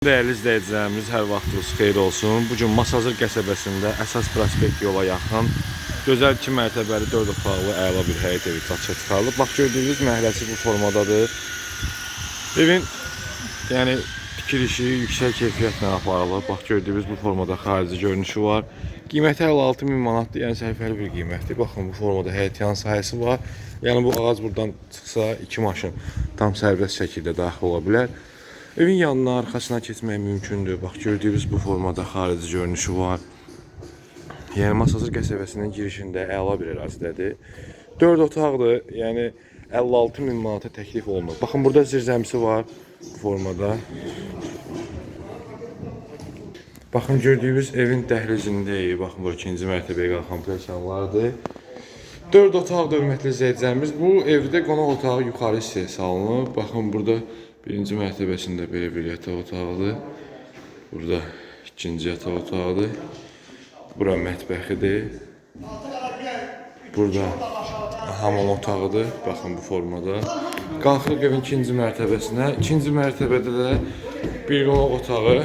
Değerli izləyicilərimiz, hər vaxtınız xeyir olsun. Bu gün Masazır qəsəbəsində əsas prospekt yola yaxın gözəl 2 mərtəbəli 4 otaqlı əla bir həyət evi satışa çıxarılıb. Bax gördüyünüz məhəlləsi bu formadadır. Evin yəni tikilişi yüksək keyfiyyətlə aparılıb. Bax gördüyünüz bu formada xarici görünüşü var. Qiyməti 56 min manatdır, yəni səhifəli bir qiymətdir. Baxın bu formada həyət yan sahəsi var. Yəni bu ağac buradan çıxsa iki maşın tam sərbəst şəkildə daxil ola bilər. Evin yanına, arxasına keçmək mümkündür. Bax gördüyünüz bu formada xarici görünüşü var. Yəni Masazır qəsəbəsinin girişində əla bir ərazidədir. 4 otaqdır. Yəni 56 min manata təklif olunur. Baxın burada zirzəmisi var bu formada. Baxın gördüyünüz evin dəhlizindəyik. Baxın bu ikinci mərtəbəyə qalxan pilləkənlərdir. 4 otaq hörmətli izləyicilərimiz. Bu evdə qonaq otağı yuxarı hissəyə salınıb. Baxın burada birinci mərtəbəsində belə bir yataq otağıdır. Burada ikinci yataq otağıdır. Bura mətbəxidir. Burada hamam otağıdır. Baxın bu formada. Qalxırıq evin ikinci mərtəbəsinə. İkinci mərtəbədə də bir qonaq otağı,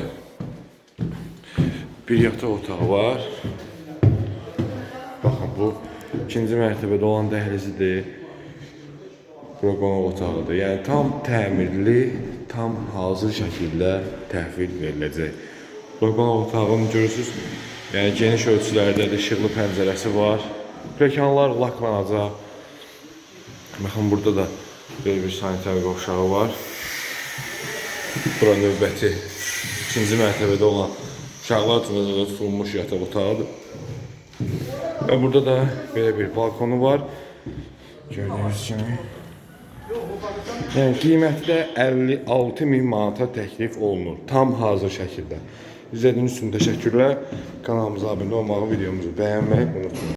bir yataq otağı var. Baxın bu ikinci mərtəbədə olan dəhlizidir. Bura qonaq otağıdır. Yəni tam təmirli, tam hazır şəkildə təhvil veriləcək. Bura qonaq otağını görürsüz. Yəni geniş ölçülərdə işıqlı pəncərəsi var. Pilləkənlər laklanacaq. Baxın burada da belə bir sanitar qovşağı var. Bura növbəti ikinci mərtəbədə olan uşaqlar üçün özü tutulmuş yataq otağıdır. Və burada da belə bir balkonu var. Gördüyünüz kimi. Yəni qiyməti də 56 min manata təklif olunur. Tam hazır şəkildə. İzlədiyiniz üçün təşəkkürlər. Kanalımıza abunə olmağı, videomuzu bəyənməyi unutmayın.